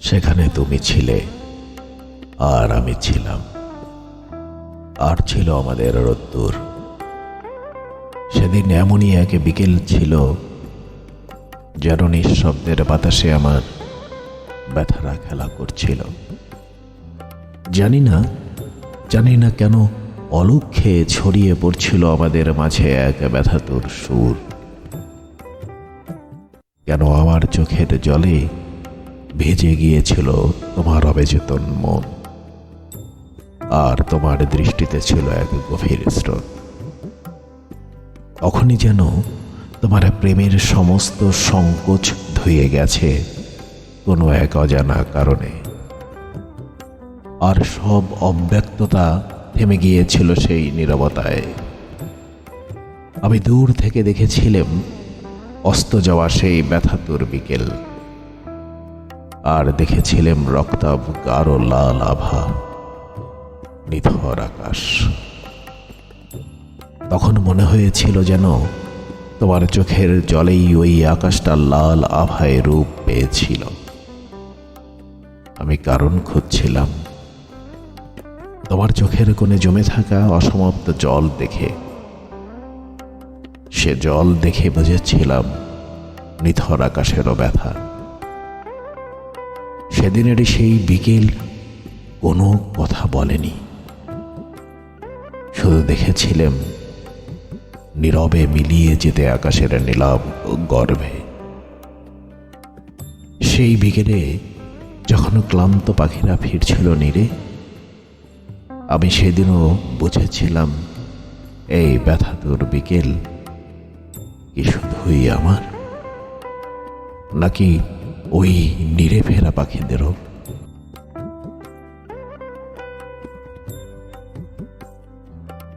সেখানে তুমি ছিলে, আর আমি ছিলাম। আর ছিল আমাদের রোদ্দুর। সেদিন এমনই এক বিকেল ছিল যেন নিঃশব্দের বাতাসে আমার ব্যথারা খেলা করছিল। জানি না জানি না কেন অলক্ষে ছড়িয়ে পড়ছিল আমাদের মাঝে এক ব্যথাতুর সুর। কেন আমার চোখের জলে ভেজে গিয়েছিল তোমার অবেচেতন মন। আর তোমার দৃষ্টিতে ছিল এক গভীর স্রোত। তখনই যেন তোমার প্রেমের সমস্ত সংকোচ ধুয়ে গেছে কোনো এক অজানা কারণে। আর সব অব্যক্ততা থেমে গিয়েছিল সেই নীরবতায়। আমি দূর থেকে দেখেছিলাম অস্ত যাওয়া সেই ব্যথাতুর বিকেল। আর দেখেছিলাম রক্তাভ গাঢ় লাল আভা, নিথর আকাশ। তখন মনে হয়েছিল যেন তোমার চোখের জলেই ওই আকাশটা লাল আভায় রূপ পেয়েছিল। আমি কারণ খুঁজছিলাম। তোমার চোখের কোণে জমে থাকা অসমাপ্ত জল দেখে। সে জল দেখে বুঝেছিলাম নিথর আকাশেরও ব্যথা। সেদিনেরই সেই বিকেল কোনো কথা বলেনি। শুধু দেখেছিলাম নীরবে মিলিয়ে যেতে আকাশের নীলাভ গর্ভে। সেই বিকেলে যখন ক্লান্ত পাখিরা ফিরছিল নীরে, আমি সেদিনও বুঝেছিলাম, এই ব্যথাতুর বিকেল কি শুধুই আমার? নাকি ওই নিরে ফেরা পাখিদেরও